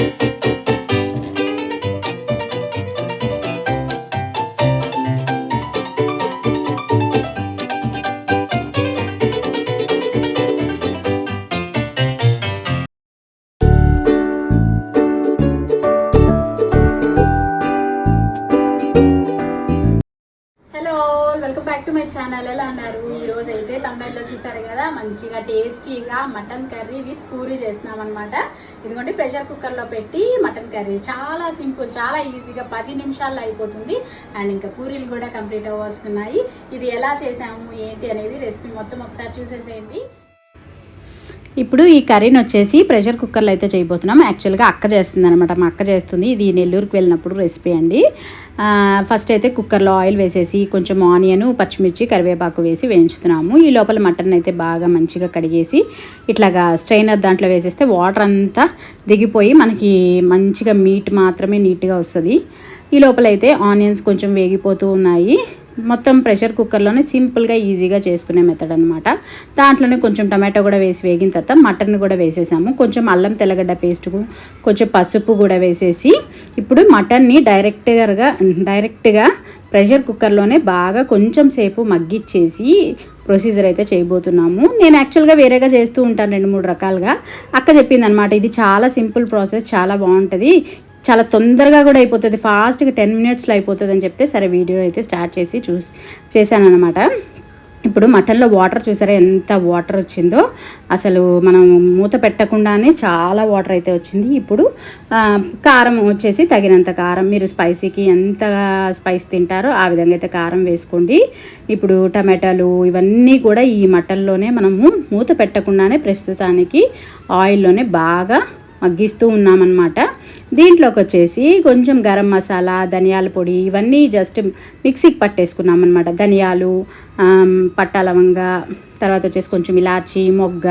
Thank you. Hello welcome back to my channel. ఎలా అన్నారు ఈ రోజు అయితే తమిళలో చూసారు కదా మంచిగా టేస్టీగా మటన్ కర్రీ విత్ పూరి చేస్తున్నాం అనమాట ఇదిగోండి ప్రెషర్ కుక్కర్లో పెట్టి మటన్ కర్రీ. చాలా సింపుల్ చాలా ఈజీగా పది నిమిషాల్లో అయిపోతుంది. అండ్ ఇంకా పూరీలు కూడా కంప్లీట్ వస్తున్నాయి ఇది ఎలా చేసాము ఏంటి అనేది రెసిపీ మొత్తం ఒకసారి చూసేసేయండి. ఇప్పుడు ఈ కర్రీని వచ్చేసి ప్రెషర్ కుక్కర్లో అయితే చేయబోతున్నాం. యాక్చువల్గా అక్క చేస్తుంది అనమాట మా అక్క చేస్తుంది. ఇది నెల్లూరుకి వెళ్ళినప్పుడు రెసిపీ అండి. ఫస్ట్ అయితే కుక్కర్లో ఆయిల్ వేసేసి కొంచెం ఆనియన్ పచ్చిమిర్చి కరివేపాకు వేసి వేయించుతున్నాము. ఈ లోపల మటన్ అయితే బాగా మంచిగా కడిగేసి ఇట్లాగా స్ట్రైనర్ దాంట్లో వేసేస్తే వాటర్ అంతా దిగిపోయి మనకి మంచిగా మీట్ మాత్రమే నీట్గా వస్తుంది. ఈ లోపల అయితే ఆనియన్స్ కొంచెం వేగిపోతూ ఉన్నాయి. మొత్తం ప్రెషర్ కుక్కర్లోనే సింపుల్గా ఈజీగా చేసుకునే మెథడ్ అనమాట దాంట్లోనే కొంచెం టమాటో కూడా వేసి వేగిన తర్వాత మటన్ కూడా వేసేసాము. కొంచెం అల్లం తెల్లగడ్డ పేస్ట్ కొంచెం పసుపు కూడా వేసేసి ఇప్పుడు మటన్ని డైరెక్ట్గా డైరెక్ట్గా ప్రెషర్ కుక్కర్లోనే బాగా కొంచెం సేపు మగ్గిచ్చేసి ప్రొసీజర్ అయితే చేయబోతున్నాము. నేను యాక్చువల్గా వేరేగా చేస్తూ ఉంటాను రెండు మూడు రకాలుగా. అక్క చెప్పింది అనమాట ఇది చాలా సింపుల్ ప్రాసెస్ చాలా బాగుంటుంది. చాలా తొందరగా కూడా అయిపోతుంది. ఫాస్ట్గా టెన్ మినిట్స్లో అయిపోతుంది అని చెప్తే సరే వీడియో అయితే స్టార్ట్ చేసి చూసి చేశాను అనమాట ఇప్పుడు మటన్లో వాటర్ చూసారా ఎంత వాటర్ వచ్చిందో? అసలు మనం మూత పెట్టకుండానే చాలా వాటర్ అయితే వచ్చింది. ఇప్పుడు కారం వచ్చేసి తగినంత కారం మీరు స్పైసీకి ఎంత స్పైస్ తింటారో ఆ విధంగా అయితే కారం వేసుకోండి. ఇప్పుడు టమాటాలు ఇవన్నీ కూడా ఈ మటన్లోనే మనము మూత పెట్టకుండానే ప్రస్తుతానికి ఆయిల్లోనే బాగా మగ్గిస్తూ ఉన్నామన్నమాట. దీంట్లోకి వచ్చేసి కొంచెం గరం మసాలా ధనియాల పొడి ఇవన్నీ జస్ట్ మిక్సీకి పట్టేసుకున్నాం అనమాట ధనియాలు పట్ట లవంగ తర్వాత వచ్చేసి కొంచెం ఇలాచి మొగ్గ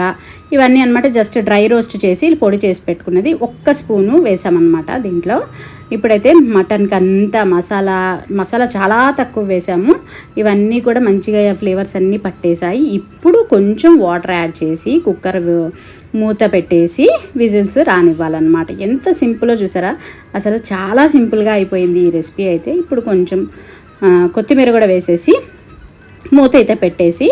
ఇవన్నీ అనమాట జస్ట్ డ్రై రోస్ట్ చేసి పొడి చేసి పెట్టుకున్నది ఒక్క స్పూను వేసామన్నమాట దీంట్లో. ఇప్పుడైతే మటన్కి అంతా మసాలా మసాలా చాలా తక్కువ వేసాము. ఇవన్నీ కూడా మంచిగా ఫ్లేవర్స్ అన్నీ పట్టేశాయి. ఇప్పుడు కొంచెం వాటర్ యాడ్ చేసి కుక్కర్ మూత పెట్టేసి విజిల్స్ రానివ్వాలన్నమాట. ఎంత సింపుల్లో చూసారా? అసలు చాలా సింపుల్గా అయిపోయింది ఈ రెసిపీ అయితే. ఇప్పుడు కొంచెం కొత్తిమీర కూడా వేసేసి మూత అయితే పెట్టేసి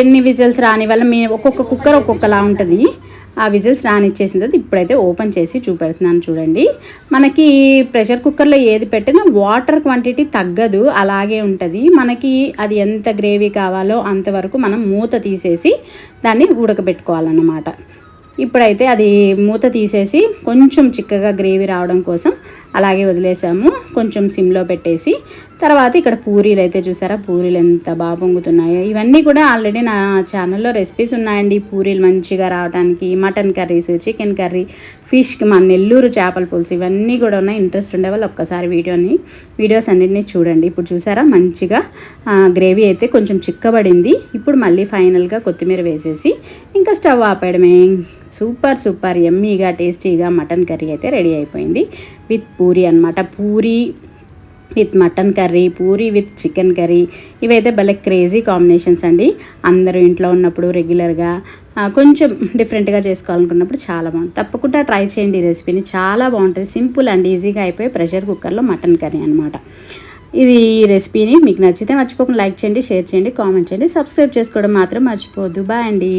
ఎన్ని విజిల్స్ రాని వల్ల మీ ఒక్కొక్క కుక్కర్ ఒక్కొక్కలా ఉంటుంది. ఆ విజిల్స్ రానిచ్చేసిన తర్వాత ఇప్పుడైతే ఓపెన్ చేసి చూపెడుతున్నాను చూడండి. మనకి ప్రెషర్ కుక్కర్లో ఏది పెట్టినా వాటర్ క్వాంటిటీ తగ్గదు అలాగే ఉంటుంది. మనకి అది ఎంత గ్రేవీ కావాలో అంతవరకు మనం మూత తీసేసి దాన్ని ఉడకబెట్టుకోవాలన్నమాట. ఇప్పుడైతే అది మూత తీసేసి కొంచెం చిక్కగా గ్రేవీ రావడం కోసం అలాగే వదిలేసాము. కొంచెం సిమ్లో పెట్టేసి తర్వాత ఇక్కడ పూరీలు అయితే చూసారా? పూరీలు ఎంత బాగా పొంగుతున్నాయో. ఇవన్నీ కూడా ఆల్రెడీ నా ఛానల్లో రెసిపీస్ ఉన్నాయండి. పూరీలు మంచిగా రావడానికి మటన్ కర్రీస్ చికెన్ కర్రీ ఫిష్కి మా నెల్లూరు చేపల పులుసు ఇవన్నీ కూడా ఉన్నాయి. ఇంట్రెస్ట్ ఉండే వాళ్ళు ఒక్కసారి వీడియోని వీడియోస్ అన్నింటినీ చూడండి. ఇప్పుడు చూసారా? మంచిగా గ్రేవీ అయితే కొంచెం చిక్కబడింది. ఇప్పుడు మళ్ళీ ఫైనల్గా కొత్తిమీర వేసేసి ఇంకా స్టవ్ ఆపేయడమే. సూపర్ సూపర్ ఎమ్మీగా టేస్టీగా మటన్ కర్రీ అయితే రెడీ అయిపోయింది. విత్ పూరి అన్నమాట. Puri with mutton curry puri with chicken curry. ఇవైతే భలే క్రేజీ కాంబినేషన్స్ అండి. అందరూ ఇంట్లో ఉన్నప్పుడు రెగ్యులర్గా కొంచెం డిఫరెంట్గా చేసుకోవాలనుకున్నప్పుడు చాలా బాగుంటుంది తప్పకుండా ట్రై చేయండి ఈ రెసిపీని. చాలా బాగుంటుంది. సింపుల్ అండ్ ఈజీగా అయిపోయి ప్రెషర్ కుక్కర్లో మటన్ కర్రీ అనమాట ఇది ఈ రెసిపీని మీకు నచ్చితే మర్చిపోకుండా లైక్ చేయండి షేర్ చేయండి కామెంట్ చేయండి. సబ్స్క్రైబ్ చేసుకోవడం మాత్రం మర్చిపోవద్దు. బాయ్ అండి.